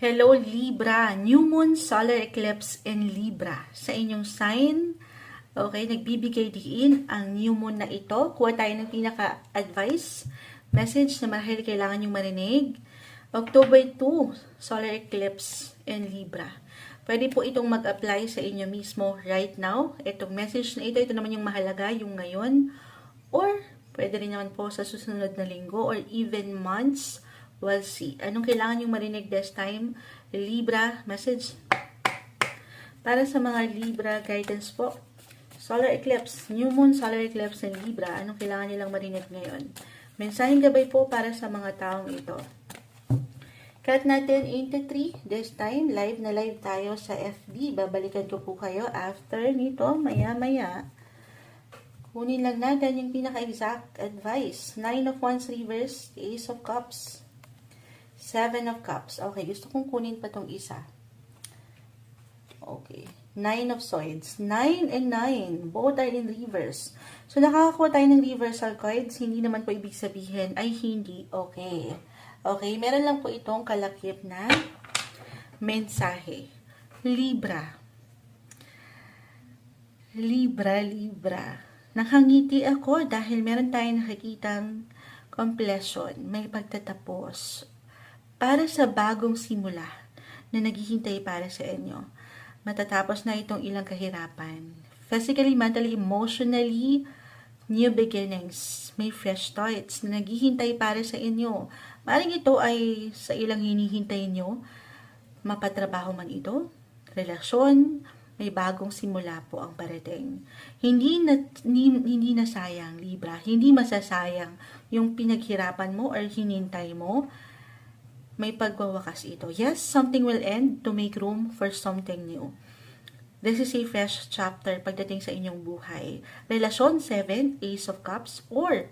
Hello Libra, new moon, solar eclipse in Libra. Sa inyong sign, okay, nagbibigay diin ang new moon na ito. Kuha tayo ng pinaka-advice, message na marahil kailangan yung marinig. October 2, solar eclipse in Libra. Pwede po itong mag-apply sa inyo mismo right now. Itong message na ito, ito naman yung mahalaga, yung ngayon. Or, pwede rin naman po sa susunod na linggo or even months. We'll see. Anong kailangan yung marinig this time? Libra, message. Para sa mga Libra guidance po. Solar eclipse, new moon solar eclipse ng Libra. Anong kailangan nilang marinig ngayon? Mensaheng gabay po para sa mga taong ito. Cut natin into 3. This time, live na live tayo sa FB. Babalikan ko po kayo after nito, maya-maya. Kunin lang natin yung pinaka-exact advice. Nine of Wands reverse, Ace of Cups, Seven of Cups. Okay, gusto kong kunin pa tong isa. Okay. Nine of Swords. Nine and nine. Both are in reverse. So, nakakakuha tayo ng reversal cards. Hindi naman po ibig sabihin ay hindi okay. Okay, meron lang po itong kalakip na mensahe. Libra. Libra, Libra. Nakangiti ako dahil meron tayong nakikitang completion, may pagtatapos para sa bagong simula na naghihintay para sa inyo. Matatapos na itong ilang kahirapan. Physically, mentally, emotionally, new beginnings. May fresh starts na naghihintay para sa inyo. Maring ito ay sa ilang hinihintay nyo, mapatrabaho man ito, relasyon, may bagong simula po ang parating. Hindi na, hindi, na sayang, Libra. Hindi masasayang yung pinaghirapan mo or hinintay mo. May pagwawakas ito. Yes, something will end to make room for something new. This is a fresh chapter pagdating sa inyong buhay. Relasyon 7, Ace of Cups, or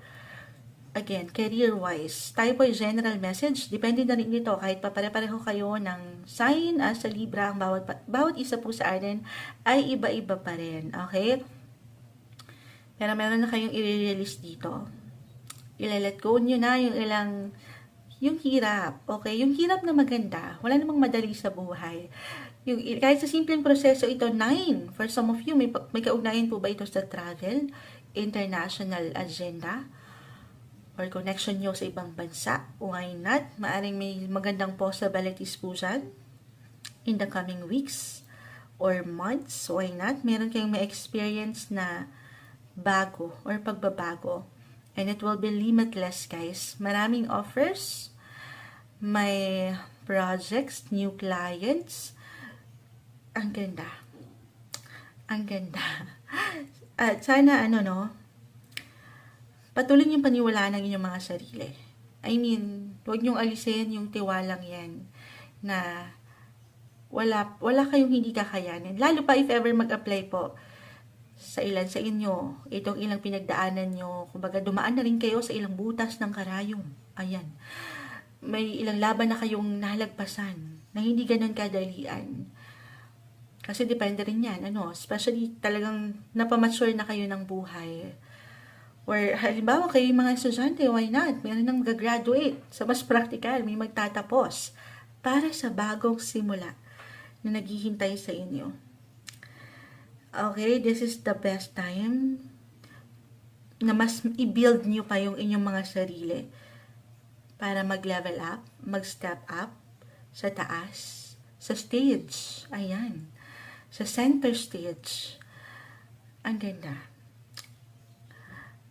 again, career-wise, tayo po general message. Depende na rin ito. Kahit pa pare-pareho kayo ng sign as sa Libra, ang bawat, bawat isa po sa atin ay iba-iba pa rin. Okay? Pero meron na kayong i-release dito. Ilalet go nyo na yung ilang yung hirap, okay? Yung hirap na maganda, wala namang madali sa buhay. Yung, kahit sa simpleng proseso ito, nine. For some of you, may, may kaugnayan po ba ito sa travel, international agenda, or connection nyo sa ibang bansa? Why not? Maaring may magandang possibilities po dyan in the coming weeks or months. Why not? Meron kayong may experience na bago or pagbabago. And it will be limitless, guys. Maraming offers. May projects, new clients. Ang ganda. Ang ganda. At sana, ano, no? Patuloy niyong paniwalaan ang inyong mga sarili. I mean, huwag niyong alisin yung tiwalang yan na wala, wala kayong hindi kakayanin. Lalo pa if ever mag-apply po sa ilan sa inyo, itong ilang pinagdaanan nyo, kumbaga dumaan na rin kayo sa ilang butas ng karayom. Ayan. May ilang laban na kayong nalagpasan na hindi ganun kadalian. Kasi depende rin yan, ano, especially talagang napamature na kayo ng buhay. Or halimbawa kayo yung mga estudyante, why not? Meron nang mag-graduate sa mas practical, may magtatapos para sa bagong simula na naghihintay sa inyo. Okay, this is the best time na mas i-build nyo pa yung inyong mga sarili para mag-level up, mag-step up sa taas, sa stage. Ayan. Sa center stage. Ang ganda.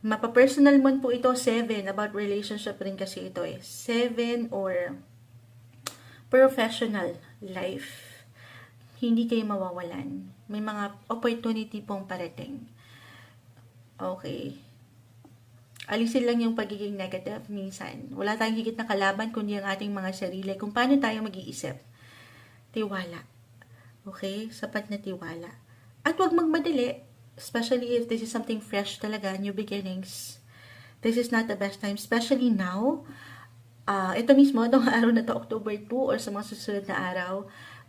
Mapa-personal mo po ito, 7. About relationship rin kasi ito eh. 7 or professional life. Hindi kayo mawawalan. May mga opportunity pong parating. Okay. Alisin lang yung pagiging negative minsan. Wala tayong higit na kalaban kundi ang ating mga sarili. Kung paano tayo mag-iisip. Tiwala. Okay? Sapat na tiwala. At huwag magmadali. Especially if this is something fresh talaga, new beginnings. This is not the best time. Especially now. Uh, ito mismo, itong araw na to, October 2 or sa mga susunod na araw,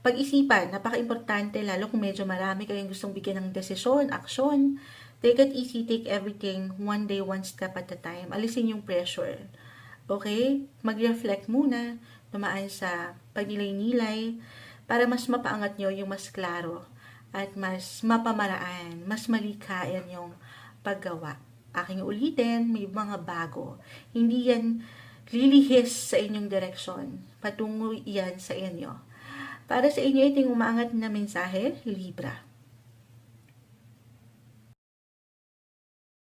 pag-isipan, napaka-importante, lalo kung medyo marami kayong gustong bigyan ng desisyon, aksyon, take it easy, take everything one day, one step at a time. Alisin yung pressure. Okay? Mag-reflect muna, tumaan sa pagnilay-nilay para mas mapaangat nyo yung mas klaro at mas mapamaraan, mas malikayan yung paggawa. Aking ulitin, may mga bago. Hindi yan lilihis sa inyong direksyon. Patungo yan sa inyo. Para sa inyo, ito yung umaangat na mensahe, Libra.